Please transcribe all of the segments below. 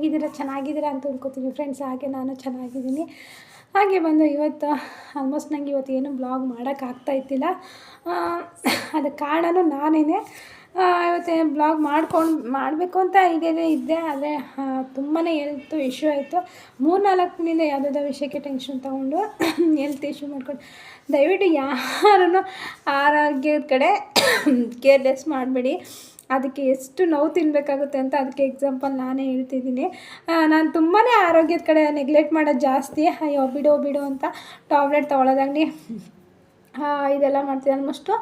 ಹೇಗಿದ್ದೀರಾ? ಚೆನ್ನಾಗಿದ್ದೀರಾ ಅಂತ ಅಂದ್ಕೋತೀನಿ ಫ್ರೆಂಡ್ಸ್ ಹಾಗೆ ನಾನು ಚೆನ್ನಾಗಿದ್ದೀನಿ. ಹಾಗೆ ಬಂದು ಇವತ್ತು ಆಲ್ಮೋಸ್ಟ್ ನಂಗೆ ಇವತ್ತು ಏನು ಬ್ಲಾಗ್ ಮಾಡೋಕ್ಕಾಗ್ತಾ ಇದ್ದಿಲ್ಲ. ಅದಕ್ಕೆ ಕಾರಣನೂ ನಾನೇ ಇವತ್ತು ಬ್ಲಾಗ್ ಮಾಡ್ಕೊಂಡು, ಮಾಡಬೇಕು ಅಂತ ಇದೇ ಇದ್ದೆ, ಆದರೆ ತುಂಬಾ ಹೆಲ್ತ್ ಇಶ್ಯೂ ಆಯಿತು. ಮೂರು ನಾಲ್ಕು ದಿನದಿಂದ ಯಾವುದಾದ್ರು ವಿಷಯಕ್ಕೆ ಟೆನ್ಷನ್ ತೊಗೊಂಡು ಹೆಲ್ತ್ ಇಶ್ಯೂ ಮಾಡ್ಕೊಂಡು, ದಯವಿಟ್ಟು ಯಾರೂ ಆರೋಗ್ಯದ ಕಡೆ ಕೇರ್ಲೆಸ್ ಮಾಡಬೇಡಿ. ಅದಕ್ಕೆ ಎಷ್ಟು ನೋವು ತಿನ್ನಬೇಕಾಗುತ್ತೆ ಅಂತ ಅದಕ್ಕೆ ಎಕ್ಸಾಂಪಲ್ ನಾನೇ ಹೇಳ್ತಿದ್ದೀನಿ. ನಾನು ತುಂಬಾ ಆರೋಗ್ಯದ ಕಡೆ ನೆಗ್ಲೆಕ್ಟ್ ಮಾಡೋದು ಜಾಸ್ತಿ. ಅಯ್ಯೋ, ಬಿಡು ಬಿಡು ಅಂತ ಟಾಬ್ಲೆಟ್ ತೊಗೊಳೋದಾಗಲಿ ಇದೆಲ್ಲ ಮಾಡ್ತೀನಿ ಆಲ್ಮೋಸ್ಟು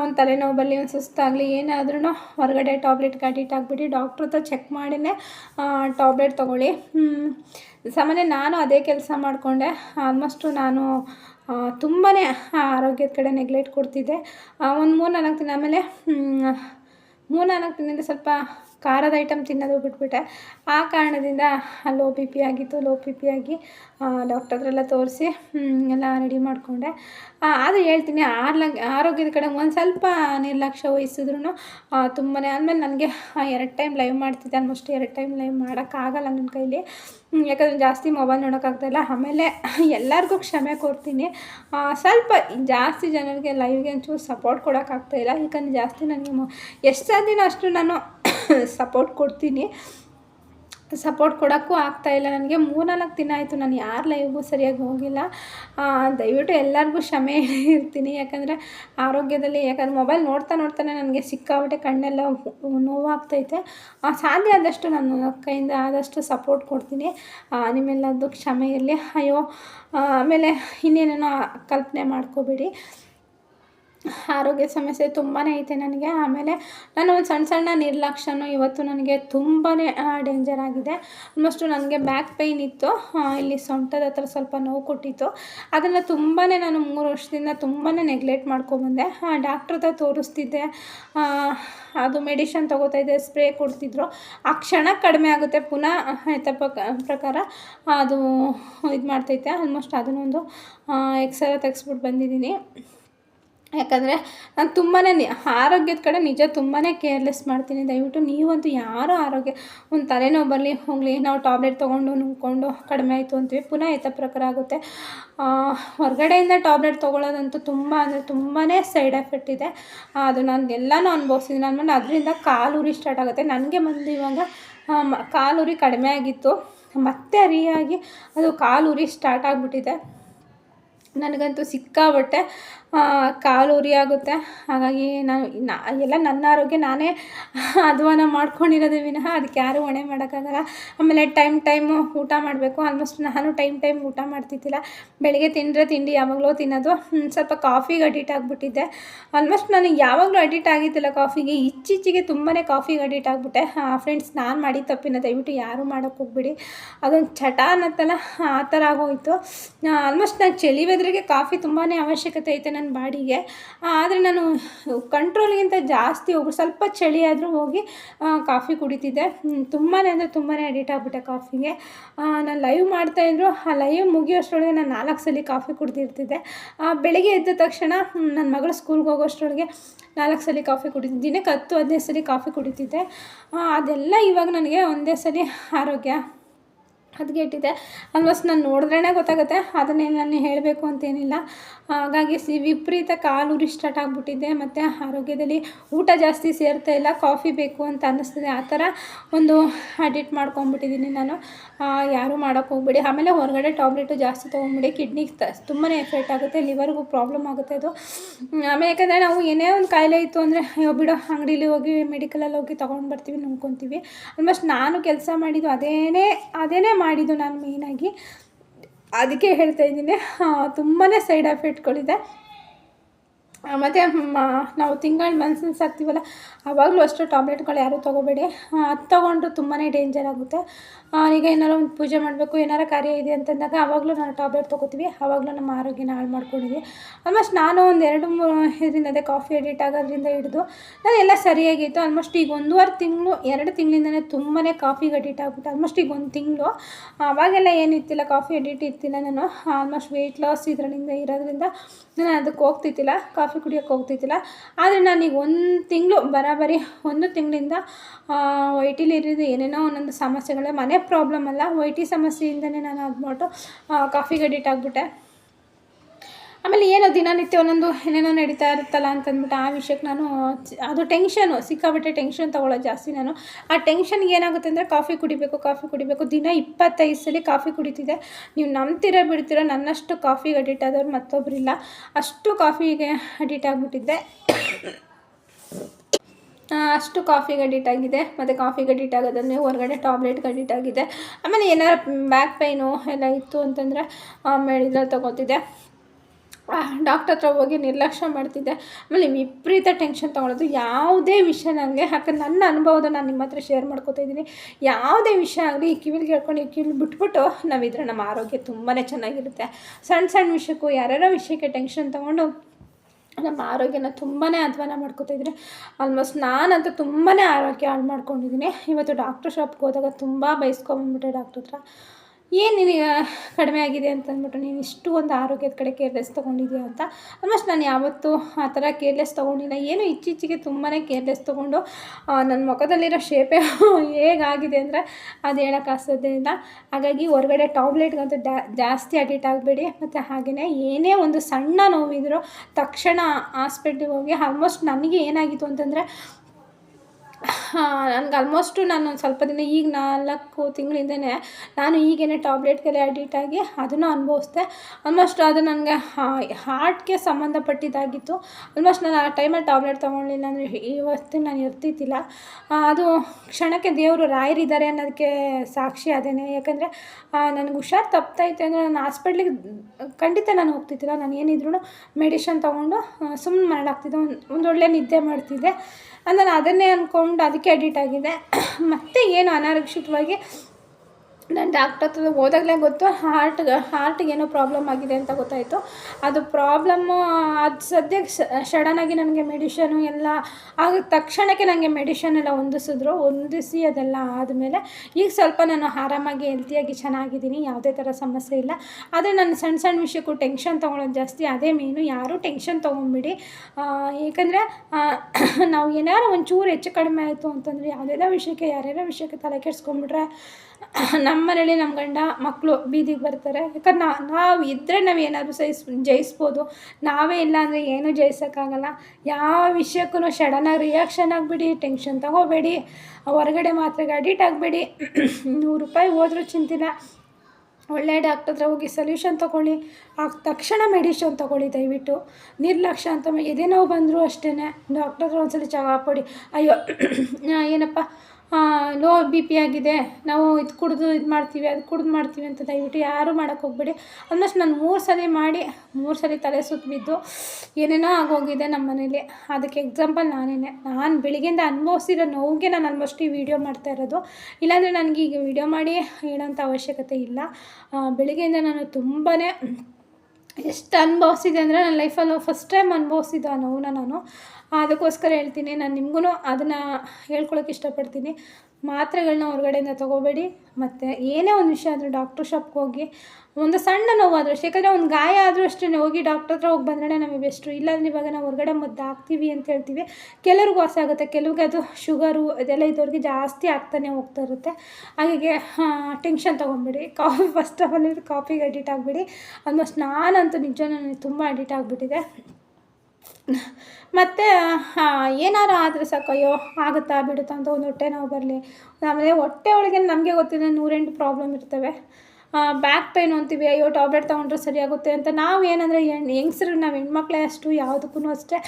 ಒಂದು ತಲೆನೋವು ಬರಲಿ ಒಂದು ಸುಸ್ತಾಗಲಿ ಏನಾದ್ರೂ ಹೊರಗಡೆ ಟಾಬ್ಲೆಟ್ಗೆ ಅಡಿಟ್ ಆಗಿಬಿಟ್ಟು ಡಾಕ್ಟ್ರ ಹತ್ರ ಚೆಕ್ ಮಾಡಿನೇ ಟಾಬ್ಲೆಟ್ ತೊಗೊಳ್ಳಿ. ಸಾಮಾನ್ಯ ನಾನು ಅದೇ ಕೆಲಸ ಮಾಡಿಕೊಂಡೆ. ಆಲ್ಮೋಸ್ಟು ನಾನು ತುಂಬಾ ಆರೋಗ್ಯದ ಕಡೆ ನೆಗ್ಲೆಕ್ಟ್ ಕೊಡ್ತಿದ್ದೆ. ಒಂದು ಮೂರು ನಾಲ್ಕು ದಿನ ಆಮೇಲೆ ಮೂರು ನಾಲ್ಕು ದಿನದಿಂದ ಸ್ವಲ್ಪ ಖಾರದ ಐಟಮ್ ತಿನ್ನೋದು ಬಿಟ್ಬಿಟ್ಟೆ. ಆ ಕಾರಣದಿಂದ ಲೋ ಬಿ ಪಿ ಆಗಿತ್ತು. ಲೋ ಬಿ ಪಿ ಆಗಿ ಡಾಕ್ಟರ್ ತೋರಿಸಿ ಎಲ್ಲ ರೆಡಿ ಮಾಡಿಕೊಂಡೆ. ಆದರೆ ಹೇಳ್ತೀನಿ ಆರ್ಲ ಆರೋಗ್ಯದ ಕಡೆ ಒಂದು ಸ್ವಲ್ಪ ನಿರ್ಲಕ್ಷ್ಯ ವಹಿಸಿದ್ರು ತುಂಬಾ ಆಮೇಲೆ ನನಗೆ ಎರಡು ಟೈಮ್ ಲೈವ್ ಮಾಡ್ತಿದ್ದೆ. ಆಲ್ಮೋಸ್ಟ್ ಎರಡು ಟೈಮ್ ಲೈವ್ ಮಾಡೋಕ್ಕಾಗಲ್ಲ ನನ್ನ ಕೈಲಿ. ಯಾಕಂದರೆ ಜಾಸ್ತಿ ಮೊಬೈಲ್ ನೋಡೋಕ್ಕಾಗ್ತಾಯಿಲ್ಲ ಆಮೇಲೆ ಎಲ್ಲರಿಗೂ ಕ್ಷಮೆ ಕೊಡ್ತೀನಿ. ಸ್ವಲ್ಪ ಜಾಸ್ತಿ ಜನರಿಗೆ ಲೈವ್ಗೆ ಒಂಚೂರು ಸಪೋರ್ಟ್ ಕೊಡೋಕ್ಕಾಗ್ತಾಯಿಲ್ಲ ಯಾಕಂದರೆ ಜಾಸ್ತಿ ನನಗೆ ಎಷ್ಟು ಸಾಧ್ಯನೋ ಅಷ್ಟು ನಾನು ಸಪೋರ್ಟ್ ಕೊಡ್ತೀನಿ. ಸಪೋರ್ಟ್ ಕೊಡೋಕ್ಕೂ ಆಗ್ತಾಯಿಲ್ಲ ನನಗೆ ಮೂರ್ನಾಲ್ಕು ದಿನ ಆಯಿತು. ನಾನು ಯಾರ ಲೈವ್ಗೂ ಸರಿಯಾಗಿ ಹೋಗಿಲ್ಲ. ದಯವಿಟ್ಟು ಎಲ್ಲರಿಗೂ ಕ್ಷಮೆ ಇರ್ತೀನಿ ಯಾಕಂದರೆ ಆರೋಗ್ಯದಲ್ಲಿ, ಯಾಕಂದರೆ ಮೊಬೈಲ್ ನೋಡ್ತಾ ನೋಡ್ತಾನೆ ನನಗೆ ಸಿಕ್ಕಾಬಿಟ್ಟೆ ಕಣ್ಣೆಲ್ಲ ನೋವಾಗ್ತೈತೆ. ಸಾಧ್ಯ ಆದಷ್ಟು ನಾನು ಕೈಯಿಂದ ಆದಷ್ಟು ಸಪೋರ್ಟ್ ಕೊಡ್ತೀನಿ. ನಿಮ್ಮೆಲ್ಲದ್ದು ಕ್ಷಮೆ ಇರಲಿ. ಅಯ್ಯೋ ಆಮೇಲೆ ಇನ್ನೇನೇನೋ ಕಲ್ಪನೆ ಮಾಡ್ಕೋಬೇಡಿ. ಆರೋಗ್ಯ ಸಮಸ್ಯೆ ತುಂಬಾ ಐತೆ ನನಗೆ. ಆಮೇಲೆ ನಾನು ಒಂದು ಸಣ್ಣ ಸಣ್ಣ ನಿರ್ಲಕ್ಷ್ಯನು ಇವತ್ತು ನನಗೆ ತುಂಬಾ ಡೇಂಜರ್ ಆಗಿದೆ. ಆಲ್ಮೋಸ್ಟು ನನಗೆ ಬ್ಯಾಕ್ ಪೇಯ್ನ್ ಇತ್ತು. ಇಲ್ಲಿ ಸೊಂಟದ ಹತ್ರ ಸ್ವಲ್ಪ ನೋವು ಕೊಟ್ಟಿತ್ತು. ಅದನ್ನು ತುಂಬಾ ನಾನು ಮೂರು ವರ್ಷದಿಂದ ತುಂಬಾ ನೆಗ್ಲೆಕ್ಟ್ ಮಾಡ್ಕೊಬಂದೆ ಡಾಕ್ಟ್ರ ಹತ್ರ ತೋರಿಸ್ತಿದ್ದೆ. ಅದು ಮೆಡಿಷನ್ ತೊಗೋತಾಯಿದ್ದೆ ಸ್ಪ್ರೇ ಕೊಡ್ತಿದ್ರು. ಆ ಕ್ಷಣ ಕಡಿಮೆ ಆಗುತ್ತೆ. ಪುನಃ ತಪ್ಪ ಪ್ರಕಾರ ಅದು ಇದು ಮಾಡ್ತೈತೆ. ಆಲ್ಮೋಸ್ಟ್ ಅದನ್ನೊಂದು ಎಕ್ಸರ ತೆಗೆಸ್ಬಿಟ್ಟು ಬಂದಿದ್ದೀನಿ. ಯಾಕಂದರೆ ನಾನು ತುಂಬಾ ಆರೋಗ್ಯದ ಕಡೆ ನಿಜ ತುಂಬಾ ಕೇರ್ಲೆಸ್ ಮಾಡ್ತೀನಿ. ದಯವಿಟ್ಟು ನೀವಂತೂ ಯಾರೂ ಆರೋಗ್ಯ ಒಂದು ತಲೆನೋವು ಬರಲಿ, ಹೋಗಲಿ, ನಾವು ಟಾಬ್ಲೆಟ್ ತೊಗೊಂಡು ನುಂಗ್ಕೊಂಡು ಕಡಿಮೆ ಆಯಿತು ಅಂತೀವಿ. ಪುನಃ ಯಥ ಪ್ರಕಾರ ಆಗುತ್ತೆ. ಹೊರಗಡೆಯಿಂದ ಟಾಬ್ಲೆಟ್ ತೊಗೊಳ್ಳೋದಂತೂ ತುಂಬ ಅಂದರೆ ತುಂಬಾ ಸೈಡ್ ಎಫೆಕ್ಟ್ ಇದೆ. ಅದು ನಾನು ಎಲ್ಲನೂ ಅನುಭವಿಸಿದ್ದೀನಿ ನಾನು ಅದರಿಂದ ಕಾಲುರಿ ಸ್ಟಾರ್ಟ್ ಆಗುತ್ತೆ. ನನಗೆ ಬಂದು ಇವಾಗ ಕಾಲುರಿ ಕಡಿಮೆ ಆಗಿತ್ತು. ಮತ್ತೆ ರಿಯಾಗಿ ಅದು ಕಾಲುರಿ ಸ್ಟಾರ್ಟ್ ಆಗಿಬಿಟ್ಟಿದೆ. ನನಗಂತೂ ಸಿಕ್ಕಾಬಟ್ಟೆ. ಕಾಲು ಉರಿಯಾಗುತ್ತೆ ಹಾಗಾಗಿ ನಾನು ನಾ, ಎಲ್ಲ ನನ್ನ ಆರೋಗ್ಯ ನಾನೇ ಅಧ್ವಾನ ಮಾಡ್ಕೊಂಡಿರೋದೇ ವಿನಃ. ಅದಕ್ಕೆ ಯಾರೂ ಹೊಣೆ ಮಾಡೋಕ್ಕಾಗಲ್ಲ. ಆಮೇಲೆ ಟೈಮ್ ಟೈಮು ಊಟ ಮಾಡಬೇಕು. ಆಲ್ಮೋಸ್ಟ್ ನಾನು ಟೈಮ್ ಟೈಮ್ ಊಟ ಮಾಡ್ತಿದ್ದಿಲ್ಲ. ಬೆಳಿಗ್ಗೆ ತಿಂದರೆ ತಿಂಡಿ, ಯಾವಾಗಲೂ ತಿನ್ನೋದು. ಸ್ವಲ್ಪ ಕಾಫಿಗೆ ಅಡಿಟ್ ಆಗಿಬಿಟ್ಟಿದ್ದೆ. ಆಲ್ಮೋಸ್ಟ್ ನನಗೆ ಯಾವಾಗಲೂ ಅಡಿಟ್ ಆಗಿದ್ದಿಲ್ಲ ಕಾಫಿಗೆ. ಇಚ್ಚಿಚ್ಚಿಗೆ ತುಂಬಾ ಕಾಫಿಗೆ ಅಡಿಟ್ ಆಗಿಬಿಟ್ಟೆ. ಫ್ರೆಂಡ್ಸ್, ನಾನು ಮಾಡಿ ತಪ್ಪಿನ ದಯವಿಟ್ಟು ಯಾರೂ ಮಾಡೋಕ್ಕೆ ಹೋಗ್ಬಿಡಿ. ಅದೊಂದು ಚಟ ಅನ್ನತ್ತಲ್ಲ? ಆ ಥರ ಆಗೋಯಿತು. ಆಲ್ಮೋಸ್ಟ್ ನಾನು ಚಳಿ ವೆದ್ರಿಗೆ ಕಾಫಿ ತುಂಬಾ ಅವಶ್ಯಕತೆ ಐತೆ ನನ್ನ ಬಾಡಿಗೆ. ಆದರೆ ನಾನು ಕಂಟ್ರೋಲ್ಗಿಂತ ಜಾಸ್ತಿ ಹೋಗಿ ಸ್ವಲ್ಪ ಚಳಿ ಆದರೂ ಹೋಗಿ ಕಾಫಿ ಕುಡಿತಿದ್ದೆ. ತುಂಬಾ ಅಂದರೆ ತುಂಬಾ ಅಡಿಟ್ ಆಗಿಬಿಟ್ಟೆ ಕಾಫಿಗೆ ನಾನು ಲೈವ್ ಮಾಡ್ತಾಯಿದ್ರು ಆ ಲೈವ್ ಮುಗಿಯೋಷ್ಟರೊಳಗೆ ನಾನು ನಾಲ್ಕು ಸಲ ಕಾಫಿ ಕುಡ್ದಿರ್ತಿದ್ದೆ. ಬೆಳಿಗ್ಗೆ ಎದ್ದ ತಕ್ಷಣ ನನ್ನ ಮಗಳು ಸ್ಕೂಲ್ಗೆ ಹೋಗೋಷ್ಟರೊಳಗೆ ನಾಲ್ಕು ಸಲ ಕಾಫಿ ಕುಡಿತಿದ್ದೆ. ದಿನಕ್ಕೆ ಹತ್ತು ಹದಿನೈದು ಸಲ ಕಾಫಿ ಕುಡಿತಿದ್ದೆ. ಅದೆಲ್ಲ ಇವಾಗ ನನಗೆ ಒಂದೇ ಸಲ ಆರೋಗ್ಯ. ಹದಗೆಟ್ಟಿದೆ ಆಲ್ಮೋಸ್ಟ್ ನಾನು ನೋಡಿದ್ರೇ ಗೊತ್ತಾಗುತ್ತೆ, ಅದನ್ನೇ ನಾನು ಹೇಳಬೇಕು ಅಂತೇನಿಲ್ಲ. ಹಾಗಾಗಿ ಸಿ ವಿಪರೀತ ಕಾಲು ಉರಿ ಸ್ಟಾರ್ಟ್ ಆಗಿಬಿಟ್ಟಿದ್ದೆ ಮತ್ತು ಆರೋಗ್ಯದಲ್ಲಿ ಊಟ ಜಾಸ್ತಿ ಸೇರ್ತಾ ಇಲ್ಲ ಕಾಫಿ ಬೇಕು ಅಂತ ಅನ್ನಿಸ್ತಿದೆ. ಆ ಥರ ಒಂದು ಅಡಿಟ್ ಮಾಡ್ಕೊಂಬಿಟ್ಟಿದ್ದೀನಿ ನಾನು. ಯಾರೂ ಮಾಡೋಕ್ಕೆ ಹೋಗ್ಬೇಡಿ. ಆಮೇಲೆ ಹೊರಗಡೆ ಟ್ಯಾಬ್ಲೆಟು ಜಾಸ್ತಿ ತೊಗೊಂಬಿಡಿ ಕಿಡ್ನಿಗೆ ತುಂಬಾ ಎಫೆಕ್ಟ್ ಆಗುತ್ತೆ ಲಿವರ್ಗೂ ಪ್ರಾಬ್ಲಮ್ ಆಗುತ್ತೆ ಅದು. ಆಮೇಲೆ ಯಾಕಂದರೆ ನಾವು ಏನೇ ಒಂದು ಕಾಯಿಲೆ ಇತ್ತು ಅಂದರೆ, ಅಯ್ಯೋ ಬಿಡೋ, ಅಂಗಡೀಲಿ ಹೋಗಿ ಮೆಡಿಕಲಲ್ಲಿ ಹೋಗಿ ತೊಗೊಂಡು ಬರ್ತೀವಿ, ನುಂಗ್ಕೊತೀವಿ. ಆಲ್ಮೋಸ್ಟ್ ನಾನು ಕೆಲಸ ಮಾಡಿದ್ದು ಅದೇನೇ ಅದೇನೇ ಮಾಡಿದ್ದು ನಾನು ಮೇಯ್ನಾಗಿ ಅದಕ್ಕೆ ಹೇಳ್ತಾ ಇದ್ದೀನಿ ತುಂಬಾ ಸೈಡ್ ಎಫೆಕ್ಟ್ಗಳಿದೆ ಮತ್ತು ನಾವು ತಿಂಗಳ ಮನ್ಸನ್ಸ್ ಆಗ್ತೀವಲ್ಲ ಆವಾಗಲೂ ಅಷ್ಟು ಟ್ಯಾಬ್ಲೆಟ್ಗಳು ಯಾರೂ ತೊಗೋಬೇಡಿ. ಅದು ತೊಗೊಂಡ್ರು ತುಂಬಾ ಡೇಂಜರ್ ಆಗುತ್ತೆ. ಈಗ ಏನಾರು ಒಂದು ಪೂಜೆ ಮಾಡಬೇಕು, ಏನಾರು ಕಾರ್ಯ ಇದೆ ಅಂತಂದಾಗ ಆವಾಗಲೂ ನಾನು ಟ್ಯಾಬ್ಲೆಟ್ ತೊಗೋತೀವಿ. ಆವಾಗಲೂ ನಮ್ಮ ಆರೋಗ್ಯನ ಹಾಳು ಮಾಡ್ಕೊಂಡಿದ್ವಿ. ಆಲ್ಮೋಸ್ಟ್ ನಾನು ಒಂದು ಎರಡು ಮೂರು ಇದರಿಂದ ಅದೇ ಕಾಫಿ ಎಡಿಟ್ ಆಗೋದ್ರಿಂದ ಹಿಡಿದು ನಾನು ಎಲ್ಲ ಸರಿಯಾಗಿತ್ತು ಆಲ್ಮೋಸ್ಟ್ ಈಗ ಒಂದೂವರೆ ತಿಂಗಳು, ಎರಡು ತಿಂಗಳಿಂದನೇ ತುಂಬಾ ಕಾಫಿಗೆ ಅಡಿಟ್ ಆಗ್ಬಿಟ್ಟು. ಆಲ್ಮೋಸ್ಟ್ ಈಗ ಒಂದು ತಿಂಗಳು. ಆವಾಗೆಲ್ಲ ಏನಿತ್ತಿಲ್ಲ ಕಾಫಿ ಎಡಿಟ್ ಇರ್ತಿಲ್ಲ ನಾನು. ಆಲ್ಮೋಸ್ಟ್ ವೆಯ್ಟ್ ಲಾಸ್ ಇದರಿಂದ ಇರೋದ್ರಿಂದ ನಾನು ಅದಕ್ಕೆ ಹೋಗ್ತಿದ್ದಿಲ್ಲ ಕಾಫಿ ಕುಡಿಯೋಕ್ಕೆ ಹೋಗ್ತಿದ್ದಿಲ್ಲ. ಆದರೆ ನಾನೀಗ ಒಂದು ತಿಂಗಳು, ಬರಾಬರಿ ಒಂದು ತಿಂಗಳಿಂದ ವೈಟಿಲಿ ಇರಿದು ಏನೇನೋ ಒಂದೊಂದು ಸಮಸ್ಯೆಗಳೇ ಮನೆ ಪ್ರಾಬ್ಲಮ್ ಅಲ್ಲ. ವೈಟಿ ಸಮಸ್ಯೆಯಿಂದನೇ ನಾನು ಅದ್ಬಿಟ್ಟು ಕಾಫಿಗೆ ಅಡಿಟ್ ಆಗಿಬಿಟ್ಟೆ. ಆಮೇಲೆ ಏನೋ ದಿನನಿತ್ಯ ಒಂದೊಂದು ಏನೇನೋ ನಡೀತಾ ಇರುತ್ತಲ್ಲ ಅಂತಂದ್ಬಿಟ್ಟು ಆ ವಿಷಯಕ್ಕೆ ನಾನು ಅದು ಟೆನ್ಷನು ಸಿಕ್ಕಾಬಿಟ್ಟೆ ಟೆನ್ಷನ್ ತೊಗೊಳ್ಳೋದು ಜಾಸ್ತಿ ನಾನು. ಆ ಟೆನ್ಷನ್ಗೆ ಏನಾಗುತ್ತೆ ಅಂದರೆ ಕಾಫಿ ಕುಡಿಬೇಕು ಕಾಫಿ ಕುಡಿಬೇಕು. ದಿನ ಇಪ್ಪತ್ತೈದು ಸಲ ಕಾಫಿ ಕುಡಿತಿದ್ದೆ. ನೀವು ನಂಬ್ತಿರೋ ಬಿಡ್ತಿರೋ ನನ್ನಷ್ಟು ಕಾಫಿಗೆ ಅಡಿಟ್ ಆದವ್ರು ಮತ್ತೊಬ್ಬರಿಲ್ಲ ಅಷ್ಟು ಕಾಫಿಗೆ ಅಡಿಟ್ ಆಗಿಬಿಟ್ಟಿದ್ದೆ. ಅಷ್ಟು ಕಾಫಿಗೆ ಅಡಿಟ್ ಆಗಿದೆ. ಮತ್ತು ಕಾಫಿಗೆ ಅಡಿಟ್ ಆಗೋದಂದರೆ ಹೊರಗಡೆ ಟಾಬ್ಲೆಟ್ಗೆ ಅಡಿಟ್ ಆಗಿದೆ. ಆಮೇಲೆ ಏನಾರು ಬ್ಯಾಕ್ ಪೈನು ಎಲ್ಲ ಇತ್ತು ಅಂತಂದರೆ ಮೆಡಿಸಲ್ ತೊಗೋತಿದ್ದೆ ಡಾಕ್ಟರ್ ಹತ್ರ ಹೋಗಿ ನಿರ್ಲಕ್ಷ್ಯ ಮಾಡ್ತಿದ್ದೆ. ಆಮೇಲೆ ವಿಪರೀತ ಟೆನ್ಷನ್ ತೊಗೊಳೋದು. ಯಾವುದೇ ವಿಷಯ ನನಗೆ ಯಾಕಂದ್ರೆ ನನ್ನ ಅನುಭವದ ನಾನು ನಿಮ್ಮ ಹತ್ರ ಶೇರ್ ಮಾಡ್ಕೋತಾ ಇದ್ದೀನಿ. ಯಾವುದೇ ವಿಷಯ ಆಗಲಿ, ಈ ಕಿವಿಲಿ ಕೇಳ್ಕೊಂಡು, ಈ ಕಿವಿಲಿ ಬಿಟ್ಬಿಟ್ಟು ನಾವಿದ್ರೆ ನಮ್ಮ ಆರೋಗ್ಯ ತುಂಬಾ ಚೆನ್ನಾಗಿರುತ್ತೆ. ಸಣ್ಣ ಸಣ್ಣ ವಿಷಯಕ್ಕೂ ಯಾರ್ಯಾರೋ ವಿಷಯಕ್ಕೆ ಟೆನ್ಷನ್ ತೊಗೊಂಡು ನಮ್ಮ ಆರೋಗ್ಯನ ತುಂಬಾ ಅಧ್ವಾನ ಮಾಡ್ಕೊತಾ ಇದ್ದೀನಿ. ಆಲ್ಮೋಸ್ಟ್ ನಾನಂತೂ ತುಂಬಾ ಆರೋಗ್ಯ ಹಾಳು ಮಾಡ್ಕೊಂಡಿದ್ದೀನಿ. ಇವತ್ತು ಡಾಕ್ಟ್ರ್ ಶಾಪ್ಗೆ ಹೋದಾಗ ತುಂಬ ಬೈಸ್ಕೊಂಬಂದ್ಬಿಟ್ಟೆ ಡಾಕ್ಟ್ರ್ ಹತ್ರ. ಏನು ನಿನಗೆ ಕಡಿಮೆ ಆಗಿದೆ ಅಂತ ಅಂದ್ಬಿಟ್ಟು ನೀನು ಇಷ್ಟು ಒಂದು ಆರೋಗ್ಯದ ಕಡೆ ಕೇರ್ಲೆಸ್ ತೊಗೊಂಡಿದ್ಯಾ ಅಂತ? ಆಲ್ಮೋಸ್ಟ್ ನಾನು ಯಾವತ್ತೂ ಆ ಥರ ಕೇರ್ಲೆಸ್ ತೊಗೊಂಡಿಲ್ಲ. ಏನು ಇತ್ತೀಚೆಗೆ ತುಂಬಾ ಕೇರ್ಲೆಸ್ ತೊಗೊಂಡು ನನ್ನ ಮುಖದಲ್ಲಿರೋ ಶೇಪೇ ಹೇಗಾಗಿದೆ ಅಂದರೆ ಅದು ಹೇಳೋಕ್ಕಾಗ್ತದೆ ಇಲ್ಲ ಹಾಗಾಗಿ ಹೊರಗಡೆ ಟಾಬ್ಲೆಟ್ಗಂತೂ ಜಾಸ್ತಿ ಅಡಿಟ್ ಆಗಬೇಡಿ. ಮತ್ತು ಹಾಗೆಯೇ ಏನೇ ಒಂದು ಸಣ್ಣ ನೋವಿದ್ರು ತಕ್ಷಣ ಹಾಸ್ಪಿಟ್ಲಿಗೆ ಹೋಗಿ ಆಲ್ಮೋಸ್ಟ್ ನನಗೆ ಏನಾಗಿತ್ತು ಅಂತಂದರೆ ನನಗೆ ಆಲ್ಮೋಸ್ಟು ನಾನು ಒಂದು ಸ್ವಲ್ಪ ದಿನ ಈಗ ನಾಲ್ಕು ತಿಂಗಳಿಂದನೇ ನಾನು ಈಗೇನೆ ಟ್ಯಾಬ್ಲೆಟ್ಗೆಲ್ಲ ಅಡಿಟ್ ಆಗಿ ಅದನ್ನು ಅನುಭವಿಸ್ದೆ. ಆಲ್ಮೋಸ್ಟ್ ಅದು ನನಗೆ ಹಾರ್ಟ್ಗೆ ಸಂಬಂಧಪಟ್ಟಿದ್ದಾಗಿತ್ತು. ಆಲ್ಮೋಸ್ಟ್ ನಾನು ಆ ಟೈಮಲ್ಲಿ ಟ್ಯಾಬ್ಲೆಟ್ ತೊಗೊಳ್ಳಿಲ್ಲ ಅಂದರೆ ಇವತ್ತು ನಾನು ಇರ್ತಿದ್ದಿಲ್ಲ. ಅದು ಕ್ಷಣಕ್ಕೆ ದೇವರು ರಾಯರಿದ್ದಾರೆ ಅನ್ನೋದಕ್ಕೆ ಸಾಕ್ಷಿ ಅದೇನೆ. ಯಾಕಂದರೆ ನನಗೆ ಹುಷಾರು ತಪ್ತೈತೆ ಅಂದರೆ ನಾನು ಹಾಸ್ಪಿಟ್ಲಿಗೆ ಖಂಡಿತ ನಾನು ಹೋಗ್ತಿದ್ದಿಲ್ಲ. ನಾನು ಏನಿದ್ರು ಮೆಡಿಷನ್ ತೊಗೊಂಡು ಸುಮ್ಮನೆ ಮರಳಾಗ್ತಿದ್ದೆ ಒಂದು ಒಂದೊಳ್ಳೆ ನಿದ್ದೆ ಮಾಡ್ತಿದ್ದೆ. ನಾನು ಅದನ್ನೇ ಅಂದ್ಕೊಂಡು ಅದಕ್ಕೆ ಅಡಿಟ್ ಆಗಿದೆ. ಮತ್ತು ಏನು ಅನಾರಕ್ಷಿತವಾಗಿ ನಾನು ಡಾಕ್ಟರ್ ಹತ್ರ ಹೋದಾಗಲೇ ಗೊತ್ತು ಹಾರ್ಟ್ಗೆ ಹಾರ್ಟ್ಗೆ ಏನೋ ಪ್ರಾಬ್ಲಮ್ ಆಗಿದೆ ಅಂತ ಗೊತ್ತಾಯಿತು. ಅದು ಪ್ರಾಬ್ಲಮ್ಮು ಅದು ಸದ್ಯಕ್ಕೆ ಸಡನ್ನಾಗಿ ನನಗೆ ಮೆಡಿಷನು ಎಲ್ಲ ಆಗ, ತಕ್ಷಣಕ್ಕೆ ನನಗೆ ಮೆಡಿಷನ್ ಎಲ್ಲ ಹೊಂದಿಸಿದ್ರು, ಹೊಂದಿಸಿ ಅದೆಲ್ಲ ಆದಮೇಲೆ ಈಗ ಸ್ವಲ್ಪ ನಾನು ಆರಾಮಾಗಿ ಹೆಲ್ತಿಯಾಗಿ ಚೆನ್ನಾಗಿದ್ದೀನಿ, ಯಾವುದೇ ಥರ ಸಮಸ್ಯೆ ಇಲ್ಲ. ಆದರೆ ನಾನು ಸಣ್ಣ ಸಣ್ಣ ವಿಷಯಕ್ಕೂ ಟೆನ್ಷನ್ ತೊಗೊಳೋದು ಜಾಸ್ತಿ, ಅದೇ ಮೇನು ಯಾರೂ ಟೆನ್ಷನ್ ತೊಗೊಂಬಿಡಿ. ಏಕೆಂದರೆ ನಾವು ಏನಾರು ಒಂಚೂರು ಹೆಚ್ಚು ಕಡಿಮೆ ಆಯಿತು ಅಂತಂದರೆ ಯಾವುದೇ ವಿಷಯಕ್ಕೆ, ಯಾರ್ಯಾರೋ ವಿಷಯಕ್ಕೆ ತಲೆ ಕೆಡಿಸ್ಕೊಂಬಿಟ್ರೆ ನಮ್ಮ ಮನೇಲಿ ನಮ್ಮ ಗಂಡ ಮಕ್ಕಳು ಬೀದಿಗೆ ಬರ್ತಾರೆ. ಯಾಕಂದ್ರೆ ನಾ ನಾವು ಇದ್ದರೆ ನಾವು ಏನಾದರೂ ಸಹಿಸ್ ಜಯಿಸ್ಬೋದು. ನಾವೇ ಇಲ್ಲ ಅಂದರೆ ಏನೂ ಜಯಿಸೋಕ್ಕಾಗಲ್ಲ. ಯಾವ ವಿಷಯಕ್ಕೂ ಸಡನ್ನಾಗಿ ರಿಯಾಕ್ಷನ್ ಆಗಿಬಿಡಿ ಟೆನ್ಷನ್ ತಗೋಬೇಡಿ. ಹೊರಗಡೆ ಮಾತ್ರೆಗೆ ಅಡಿಟ್ ಆಗಬೇಡಿ. ನೂರು ರೂಪಾಯಿ ಹೋದರೂ ಚಿಂತಿಲ್ಲ. ಒಳ್ಳೆ ಡಾಕ್ಟರ್ ಹತ್ರ ಹೋಗಿ ಸೊಲ್ಯೂಷನ್ ತೊಗೊಳ್ಳಿ. ಆ ತಕ್ಷಣ ಮೆಡಿಷನ್ ತೊಗೊಳ್ಳಿ ದಯವಿಟ್ಟು. ನಿರ್ಲಕ್ಷ್ಯ ಅಂತ ಎದೆ ನೋವು ಬಂದರೂ ಅಷ್ಟೇ ಡಾಕ್ಟರ್ ಹತ್ರ ಒಂದ್ಸಲ ಚಗಾಪಡಿ ಅಯ್ಯೋ ಏನಪ್ಪ ಲೋ ಬಿ ಪಿ ಆಗಿದೆ. ನಾವು ಇದು ಕುಡಿದು ಇದು ಮಾಡ್ತೀವಿ, ಅದು ಕುಡಿದು ಮಾಡ್ತೀವಿ ಅಂತ ದಯವಿಟ್ಟು ಯಾರೂ ಮಾಡೋಕ್ಕೆ ಹೋಗ್ಬೇಡಿ. ಆಲ್ಮೋಸ್ಟ್ ನಾನು ಮೂರು ಸರಿ ಮಾಡಿ, ಮೂರು ಸರಿ ತಲೆ ಸುತ್ತು ಬಿದ್ದು ಏನೇನೋ ಆಗೋಗಿದೆ ನಮ್ಮ ಮನೇಲಿ. ಅದಕ್ಕೆ ಎಕ್ಸಾಂಪಲ್ ನಾನೇ ನಾನು ಬೆಳಿಗ್ಗೆಯಿಂದ ಅನುಭವಿಸಿರೋ ನೋವಿಗೆ ನಾನು ಆಲ್ಮೋಸ್ಟ್ ಈ ವಿಡಿಯೋ ಮಾಡ್ತಾ ಇರೋದು. ಇಲ್ಲಾಂದರೆ ನನಗೆ ಈಗ ವಿಡಿಯೋ ಮಾಡಿ ಹೇಳೋಂಥ ಅವಶ್ಯಕತೆ ಇಲ್ಲ. ಬೆಳಿಗ್ಗೆಯಿಂದ ನಾನು ತುಂಬಾ ಎಷ್ಟು ಅನುಭವಿಸಿದೆ ಅಂದರೆ ನನ್ನ ಲೈಫಲ್ಲಿ ಫಸ್ಟ್ ಟೈಮ್ ಅನುಭವಿಸಿದ ನೋವನ್ನ ನಾನು. ಅದಕ್ಕೋಸ್ಕರ ಹೇಳ್ತೀನಿ, ನಾನು ನಿಮಗೂ ಅದನ್ನು ಹೇಳ್ಕೊಳಕ್ಕೆ ಇಷ್ಟಪಡ್ತೀನಿ. ಮಾತ್ರೆಗಳನ್ನ ಹೊರಗಡೆಯಿಂದ ತೊಗೋಬೇಡಿ. ಮತ್ತು ಏನೇ ಒಂದು ವಿಷಯ ಆದರೂ ಡಾಕ್ಟ್ರ್ ಶಾಪ್ಗೆ ಹೋಗಿ ಒಂದು ಸಣ್ಣ ನೋವಾದರೂ ಅಷ್ಟೇ ಯಾಕಂದರೆ ಒಂದು ಗಾಯ ಆದರೂ ಅಷ್ಟೇ ಹೋಗಿ ಡಾಕ್ಟರ್ ಹತ್ರ ಹೋಗಿ ಬಂದ್ರೆ ನಮಗೆ ಬೆಸ್ಟು ಇಲ್ಲಾಂದ್ರೆ ಇವಾಗ ನಾವು ಹೊರಗಡೆ ಮದ್ದು ಹಾಕ್ತೀವಿ ಅಂತ ಹೇಳ್ತೀವಿ. ಕೆಲವ್ರಿಗೆ ವಾಸ ಆಗುತ್ತೆ, ಕೆಲವ್ರಿಗೆ ಅದು ಶುಗರು ಅದೆಲ್ಲ ಇದ್ದವ್ರಿಗೆ ಜಾಸ್ತಿ ಆಗ್ತಾನೆ ಹೋಗ್ತಾ ಇರುತ್ತೆ. ಹಾಗಾಗಿ ಟೆನ್ಷನ್ ತೊಗೊಂಬಿಡಿ ಕಾಫಿ ಫಸ್ಟ್ ಆಫ್ ಆಲ್ ಕಾಫಿಗೆ ಅಡಿಟ್ ಆಗಿಬಿಡಿ. ಆಲ್ಮೋಸ್ಟ್ ನಾನಂತೂ ನಿಜ ನನಗೆ ತುಂಬ ಅಡಿಟ್ ಆಗಿಬಿಟ್ಟಿದೆ. ಮತ್ತು ಏನಾರು ಆದರೆ ಸಾಕಯ್ಯೋ ಆಗುತ್ತಾ ಬಿಡುತ್ತಾ ಅಂತ ಒಂದು ಹೊಟ್ಟೆ ನೋವು ಬರಲಿ. ಆಮೇಲೆ ಹೊಟ್ಟೆ ಒಳಗೆ ನಮಗೆ ಗೊತ್ತಿದೆ ನೂರೆಂಟು ಪ್ರಾಬ್ಲಮ್ ಇರ್ತವೆ. ಬ್ಯಾಕ್ ಪೈನ್ ಅಂತೀವಿ, ಅಯ್ಯೋ ಟ್ಯಾಬ್ಲೆಟ್ ತೊಗೊಂಡ್ರೆ ಸರಿಯಾಗುತ್ತೆ ಅಂತ ನಾವು ಏನಂದರೆ ಹೆಂಗ್ಸ್ರು, ನಾವು ಹೆಣ್ಮಕ್ಳೆ ಅಷ್ಟು ಯಾವುದಕ್ಕೂ ಅಷ್ಟೇ,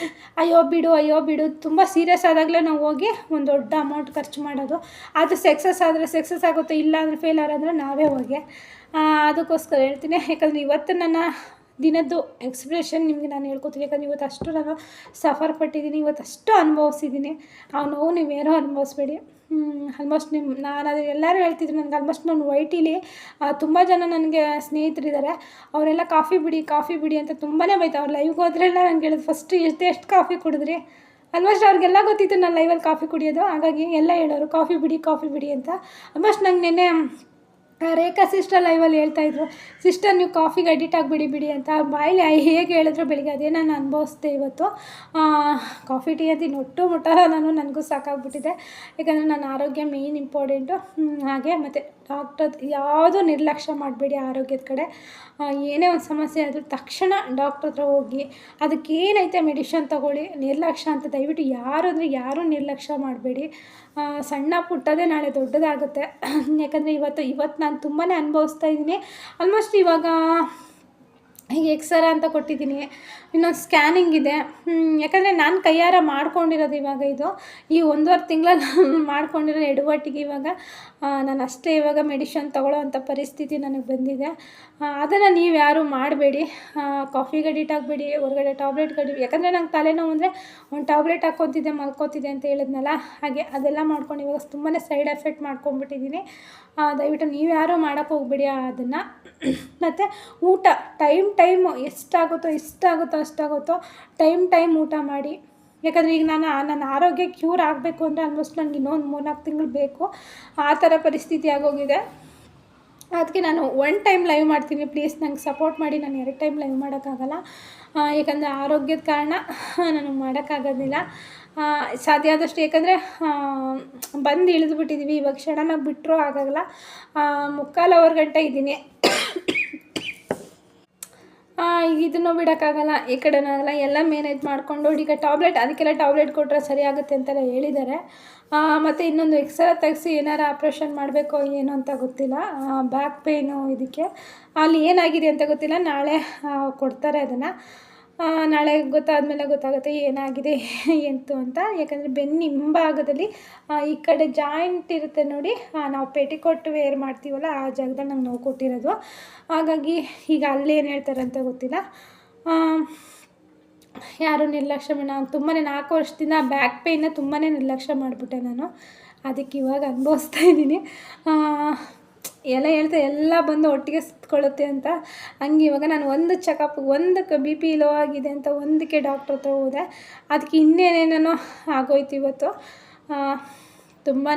ಅಯ್ಯೋ, ಬಿಡು ಅಯ್ಯೋ, ಬಿಡು ತುಂಬ ಸೀರಿಯಸ್ ಆದಾಗಲೇ ನಾವು ಹೋಗಿ ಒಂದು ದೊಡ್ಡ ಅಮೌಂಟ್ ಖರ್ಚು ಮಾಡೋದು. ಅದು ಸಕ್ಸಸ್ ಆದರೆ ಸಕ್ಸಸ್ ಆಗುತ್ತೆ, ಇಲ್ಲ ಅಂದರೆ ಫೇಲರ್ ಆದರೆ ನಾವೇ ಹೋಗಿ. ಅದಕ್ಕೋಸ್ಕರ ಹೇಳ್ತೀನಿ, ಯಾಕಂದರೆ ಇವತ್ತು ನನ್ನ ದಿನದ್ದು ಎಕ್ಸ್ಪ್ರೆಷನ್ ನಿಮಗೆ ನಾನು ಹೇಳ್ಕೊತೀನಿ, ಯಾಕಂದ್ರೆ ಇವತ್ತು ಅಷ್ಟು ನಾನು ಸಫರ್ ಪಟ್ಟಿದ್ದೀನಿ, ಇವತ್ತು ಅಷ್ಟು ಅನುಭವಿಸಿದ್ದೀನಿ. ಆ ನೋವು ನೀವೇನೋ ಅನುಭವಿಸ್ಬೇಡಿ. ಆಲ್ಮೋಸ್ಟ್ ನಿಮ್ಮ ನಾನು ಅದು ಎಲ್ಲರೂ ಹೇಳ್ತಿದ್ರು ನನಗೆ ಆಲ್ಮೋಸ್ಟ್ ನಾನು ವೈಟಿಲಿ ತುಂಬ ಜನ ನನಗೆ ಸ್ನೇಹಿತರಿದ್ದಾರೆ ಅವರೆಲ್ಲ ಕಾಫಿ ಬಿಡಿ ಕಾಫಿ ಬಿಡಿ ಅಂತ ತುಂಬಾ ಅವ್ರು ಲೈವ್ಗೆ ಹೋದ್ರೆಲ್ಲ ನನಗೆ ಹೇಳಿದ್ರು ಫಸ್ಟ್ ಎಷ್ಟು ಎಷ್ಟು ಕಾಫಿ ಕುಡಿದ್ರಿ? ಆಲ್ಮೋಸ್ಟ್ ಅವ್ರಿಗೆಲ್ಲ ಗೊತ್ತಿತ್ತು ನಾನು ಲೈವಲ್ಲಿ ಕಾಫಿ ಕುಡಿಯೋದು. ಹಾಗಾಗಿ ಎಲ್ಲ ಹೇಳೋರು, ಕಾಫಿ ಬಿಡಿ ಕಾಫಿ ಬಿಡಿ ಅಂತ. ಆಲ್ಮೋಸ್ಟ್ ನಂಗೆ ನೆನ್ನೆ ರೇಖಾ ಸಿಸ್ಟರ್ ಲೈವಲ್ಲಿ ಹೇಳ್ತಾ ಇದ್ರು, ಸಿಸ್ಟರ್ ನೀವು ಕಾಫಿಗೆ ಅಡಿಟ್ ಆಗಿಬಿಡಿ ಬಿಡಿ ಅಂತ. ಅವ್ರ ಹೇಗೆ ಹೇಳಿದ್ರು ಬೆಳಿಗ್ಗೆ ಅದೇ ನಾನು ಅನುಭವಿಸ್ದೆ ಇವತ್ತು. ಕಾಫಿ ಟೀ ಅಂತ ಒಟ್ಟು ಮುಟ್ಟಲ್ಲ ನಾನು ನನಗೂ ಸಾಕಾಗ್ಬಿಟ್ಟಿದೆ. ಯಾಕಂದರೆ ನನ್ನ ಆರೋಗ್ಯ ಮೇನ್ ಇಂಪಾರ್ಟೆಂಟು ಹಾಗೆ ಮತ್ತು ಡಾಕ್ಟರ್ ಯಾವುದೂ ನಿರ್ಲಕ್ಷ್ಯ ಮಾಡಬೇಡಿ ಆರೋಗ್ಯದ ಕಡೆ. ಏನೇ ಒಂದು ಸಮಸ್ಯೆ ಆದರೂ ತಕ್ಷಣ ಡಾಕ್ಟ್ರ್ ಹತ್ರ ಹೋಗಿ, ಅದಕ್ಕೇನೈತೆ ಮೆಡಿಷನ್ ತೊಗೊಳ್ಳಿ, ನಿರ್ಲಕ್ಷ್ಯ ಅಂತ ದಯವಿಟ್ಟು ಯಾರು ಅಂದರೆ ಯಾರೂ ನಿರ್ಲಕ್ಷ್ಯ ಮಾಡಬೇಡಿ. ಸಣ್ಣ ಪುಟ್ಟದೇ ನಾಳೆ ದೊಡ್ಡದಾಗುತ್ತೆ. ಯಾಕಂದರೆ ಇವತ್ತು ಇವತ್ತು ನಾನು ತುಂಬಾ ಅನುಭವಿಸ್ತಾ ಇದ್ದೀನಿ. ಆಲ್ಮೋಸ್ಟ್ ಇವಾಗ ಈಗ ಎಕ್ಸರ ಅಂತ ಕೊಟ್ಟಿದ್ದೀನಿ. ಇನ್ನೊಂದು ಸ್ಕ್ಯಾನಿಂಗ್ ಇದೆ. ಯಾಕಂದರೆ ನಾನು ಕೈಯಾರ ಮಾಡ್ಕೊಂಡಿರೋದು ಇವಾಗ ಇದು. ಈ ಒಂದೂವರೆ ತಿಂಗಳ ನಾನು ಮಾಡ್ಕೊಂಡಿರೋ ಎಡವಟ್ಟಿಗೆ ಇವಾಗ ನಾನು ಅಷ್ಟೇ ಇವಾಗ ಮೆಡಿಷನ್ ತೊಗೊಳ್ಳೋ ಅಂಥ ಪರಿಸ್ಥಿತಿ ನನಗೆ ಬಂದಿದೆ. ಅದನ್ನು ನೀವು ಯಾರೂ ಮಾಡಬೇಡಿ. ಕಾಫಿ ಗಡಿಟ್ ಆಗಬೇಡಿ, ಹೊರಗಡೆ ಟ್ಯಾಬ್ಲೆಟ್ ಗಡಿ ಯಾಕಂದರೆ ನಂಗೆ ತಲೆನೋವು ಅಂದರೆ ಒಂದು ಟ್ಯಾಬ್ಲೆಟ್ ಹಾಕ್ಕೊತಿದ್ದೆ, ಮಲ್ಕೋತಿದ್ದೆ ಅಂತ ಹೇಳಿದ್ನಲ್ಲ, ಹಾಗೆ ಅದೆಲ್ಲ ಮಾಡ್ಕೊಂಡು ಇವಾಗ ತುಂಬಾ ಸೈಡ್ ಎಫೆಕ್ಟ್ ಮಾಡ್ಕೊಂಡ್ಬಿಟ್ಟಿದ್ದೀನಿ ದಯವಿಟ್ಟು ನೀವು ಯಾರೂ ಮಾಡೋಕ್ಕೆ ಹೋಗ್ಬೇಡಿ ಅದನ್ನು. ಮತ್ತು ಊಟ, ಟೈಮ್, ಟೈಮು ಎಷ್ಟಾಗುತ್ತೋ ಎಷ್ಟಾಗುತ್ತೋ ಅಷ್ಟಾಗುತ್ತೋ, ಟೈಮ್ ಟೈಮ್ ಊಟ ಮಾಡಿ. ಯಾಕಂದರೆ ಈಗ ನಾನು ನನ್ನ ಆರೋಗ್ಯ ಕ್ಯೂರ್ ಆಗಬೇಕು ಅಂದರೆ ಆಲ್ಮೋಸ್ಟ್ ನನಗೆ ಇನ್ನೊಂದು ಮೂರ್ನಾಲ್ಕು ತಿಂಗಳು ಬೇಕು. ಆ ಥರ ಪರಿಸ್ಥಿತಿ ಆಗೋಗಿದೆ. ಅದಕ್ಕೆ ನಾನು ಒನ್ ಟೈಮ್ ಲೈವ್ ಮಾಡ್ತೀನಿ. ಪ್ಲೀಸ್ ನಂಗೆ ಸಪೋರ್ಟ್ ಮಾಡಿ. ನಾನು ಎರಡು ಟೈಮ್ ಲೈವ್ ಮಾಡೋಕ್ಕಾಗಲ್ಲ. ಯಾಕಂದರೆ ಆರೋಗ್ಯದ ಕಾರಣ ನನಗೆ ಮಾಡೋಕ್ಕಾಗೋದಿಲ್ಲ. ಸಾಧ್ಯ ಆದಷ್ಟು ಯಾಕಂದರೆ ಬಂದು ಇಳಿದ್ಬಿಟ್ಟಿದ್ದೀವಿ ಇವಾಗ ಕ್ಷಣನಾಗ ಬಿಟ್ಟರೂ ಆಗೋಲ್ಲ. ಮುಕ್ಕಾಲು ಅವರ್ ಗಂಟೆ ಇದ್ದೀನಿ. ಇದನ್ನು ಬಿಡೋಕ್ಕಾಗಲ್ಲ. ಈ ಕಡೆನೂ ಆಗಲ್ಲ ಎಲ್ಲ ಮ್ಯಾನೇಜ್ ಮಾಡಿಕೊಂಡು ಈಗ ಟ್ಯಾಬ್ಲೆಟ್ ಅದಕ್ಕೆಲ್ಲ ಟ್ಯಾಬ್ಲೆಟ್ ಕೊಟ್ಟರೆ ಸರಿಯಾಗುತ್ತೆ ಅಂತೆಲ್ಲ ಹೇಳಿದ್ದಾರೆ. ಮತ್ತು ಇನ್ನೊಂದು ಎಕ್ಸ್ರಾ ತೆಗೆಸಿ ಏನಾರು ಆಪ್ರೇಷನ್ ಮಾಡಬೇಕು ಏನು ಅಂತ ಗೊತ್ತಿಲ್ಲ. ಬ್ಯಾಕ್ ಪೇಯ್ನು ಇದಕ್ಕೆ. ಅಲ್ಲಿ ಏನಾಗಿದೆ ಅಂತ ಗೊತ್ತಿಲ್ಲ. ನಾಳೆ ಕೊಡ್ತಾರೆ ಅದನ್ನು. ನಾಳೆ ಗೊತ್ತಾದಮೇಲೆ ಗೊತ್ತಾಗುತ್ತೆ ಏನಾಗಿದೆ ಎಂತು ಅಂತ. ಯಾಕಂದರೆ ಬೆನ್ನು ಹಿಂಭಾಗದಲ್ಲಿ ಈ ಕಡೆ ಜಾಯಿಂಟ್ ಇರುತ್ತೆ ನೋಡಿ ನಾವು ಪೆಟಿಕೋಟ್ ವೇರ್ ಮಾಡ್ತೀವಲ್ಲ, ಆ ಜಾಗದಲ್ಲಿ ನಂಗೆ ನೋವು ಕೊಟ್ಟಿರೋದು. ಹಾಗಾಗಿ ಈಗ ಅಲ್ಲಿ ಏನು ಹೇಳ್ತಾರೆ ಅಂತ ಗೊತ್ತಿಲ್ಲ. ಯಾರು ನಿರ್ಲಕ್ಷ್ಯ ನಾನು ತುಂಬಾ ನಾಲ್ಕು ವರ್ಷದಿಂದ ಬ್ಯಾಕ್ ಪೇಯ್ನ ತುಂಬಾ ನಿರ್ಲಕ್ಷ್ಯ ಮಾಡಿಬಿಟ್ಟೆ ನಾನು. ಅದಕ್ಕೆ ಇವಾಗ ಅನುಭವಿಸ್ತಾ ಇದ್ದೀನಿ. ಎಲ್ಲ ಹೇಳ್ತಾ ಎಲ್ಲ ಬಂದು ಒಟ್ಟಿಗೆ ಸುತ್ತಕೊಳ್ಳುತ್ತೆ ಅಂತ. ಹಂಗೆ ಇವಾಗ ನಾನು ಒಂದು ಚೆಕಪ್ ಒಂದಕ್ಕೆ ಬಿ ಪಿ ಲೋ ಆಗಿದೆ ಅಂತ ಒಂದಕ್ಕೆ ಡಾಕ್ಟ್ರ್ ಹತ್ರ ಹೋದೆ. ಅದಕ್ಕೆ ಇನ್ನೇನೇನೋ ಆಗೋಯ್ತು ಇವತ್ತು. ತುಂಬಾ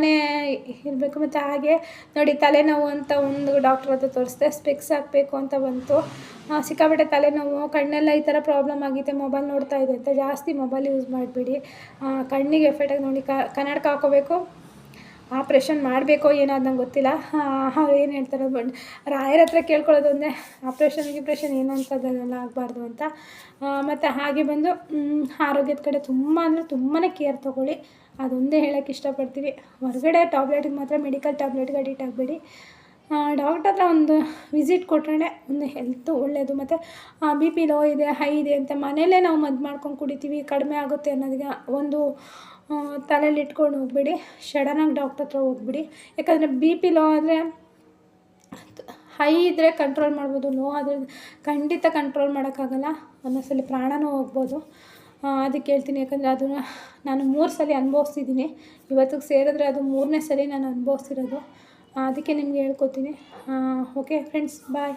ಇರಬೇಕು ಮತ್ತು ಹಾಗೆ ನೋಡಿ ತಲೆನೋವು ಅಂತ ಒಂದು ಡಾಕ್ಟ್ರ್ ಹತ್ರ ತೋರಿಸ್ದೆ, ಸ್ಪೆಕ್ಸ್ ಹಾಕಬೇಕು ಅಂತ ಬಂತು. ಸಿಕ್ಕಾಪಟ್ಟೆ ತಲೆನೋವು, ಕಣ್ಣೆಲ್ಲ ಈ ಥರ ಪ್ರಾಬ್ಲಮ್ ಆಗಿದೆ ಮೊಬೈಲ್ ನೋಡ್ತಾ ಇದೆ ಅಂತ. ಜಾಸ್ತಿ ಮೊಬೈಲ್ ಯೂಸ್ ಮಾಡಬೇಡಿ. ಕಣ್ಣಿಗೆ ಎಫೆಕ್ಟಾಗಿ ನೋಡಿ ಕನ್ನಡಕ ಹಾಕೋಬೇಕು. ಆಪ್ರೇಷನ್ ಮಾಡಬೇಕೋ ಏನೋ ಅದು ನಂಗೆ ಗೊತ್ತಿಲ್ಲ ಅವ್ರು ಏನು ಹೇಳ್ತಾರೋ ಬಟ್ ರಾಯರ ಹತ್ರ ಕೇಳ್ಕೊಳ್ಳೋದು ಒಂದೇ, ಆಪ್ರೇಷನ್, ಗಿಪ್ರೇಷನ್ ಏನು ಅಂತದೆಲ್ಲ ಆಗಬಾರ್ದು ಅಂತ. ಮತ್ತು ಹಾಗೆ ಬಂದು ಆರೋಗ್ಯದ ಕಡೆ ತುಂಬ ಅಂದರೆ ತುಂಬಾ ಕೇರ್ ತೊಗೊಳ್ಳಿ. ಅದೊಂದೇ ಹೇಳೋಕ್ಕೆ ಇಷ್ಟಪಡ್ತೀವಿ. ಹೊರಗಡೆ ಟ್ಯಾಬ್ಲೆಟಿಗೆ ಮಾತ್ರ ಮೆಡಿಕಲ್ ಟ್ಯಾಬ್ಲೆಟ್ಗೆ ಅಡಿಟ್ ಆಗಬೇಡಿ. ಡಾಕ್ಟರ್ ಹತ್ರ ಒಂದು ವಿಸಿಟ್ ಕೊಟ್ರೆ ಒಂದು ಹೆಲ್ತು ಒಳ್ಳೆಯದು ಮತ್ತು ಬಿ ಪಿ ಲೋ ಇದೆ ಹೈ ಇದೆ ಅಂತ ಮನೆಯಲ್ಲೇ ನಾವು ಮದ್ದು ಮಾಡ್ಕೊಂಡು ಕುಡಿತೀವಿ ಕಡಿಮೆ ಆಗುತ್ತೆ ಅನ್ನೋದಕ್ಕೆ ಒಂದು ತಲೆಯಲ್ಲಿ ಇಟ್ಕೊಂಡು ಹೋಗ್ಬಿಡಿ ಸಡನ್ನಾಗಿ ಡಾಕ್ಟರ್ ಹತ್ರ ಹೋಗ್ಬಿಡಿ. ಯಾಕಂದರೆ ಬಿ ಪಿ ಲೋ ಆದರೆ ಹೈ ಇದ್ದರೆ ಕಂಟ್ರೋಲ್ ಮಾಡ್ಬೋದು ಲೋ ಆದರೆ ಖಂಡಿತ ಕಂಟ್ರೋಲ್ ಮಾಡೋಕ್ಕಾಗಲ್ಲ ಒಂದೊಂದ್ಸಲಿ ಪ್ರಾಣನೂ ಹೋಗ್ಬೋದು. ಅದಕ್ಕೆ ಹೇಳ್ತೀನಿ ಯಾಕಂದರೆ ಅದನ್ನು ನಾನು ಮೂರು ಸಲ ಅನುಭವಿಸ್ತಿದ್ದೀನಿ. ಇವತ್ತಿಗೆ ಸೇರಿದ್ರೆ ಅದು ಮೂರನೇ ಸಲ ನಾನು ಅನುಭವಿಸ್ತಿರೋದು. ಆ, ಅದಕ್ಕೆ ನಿಮಗೆ ಹೇಳ್ಕೊತೀನಿ ಓಕೆ ಫ್ರೆಂಡ್ಸ್ ಬಾಯ್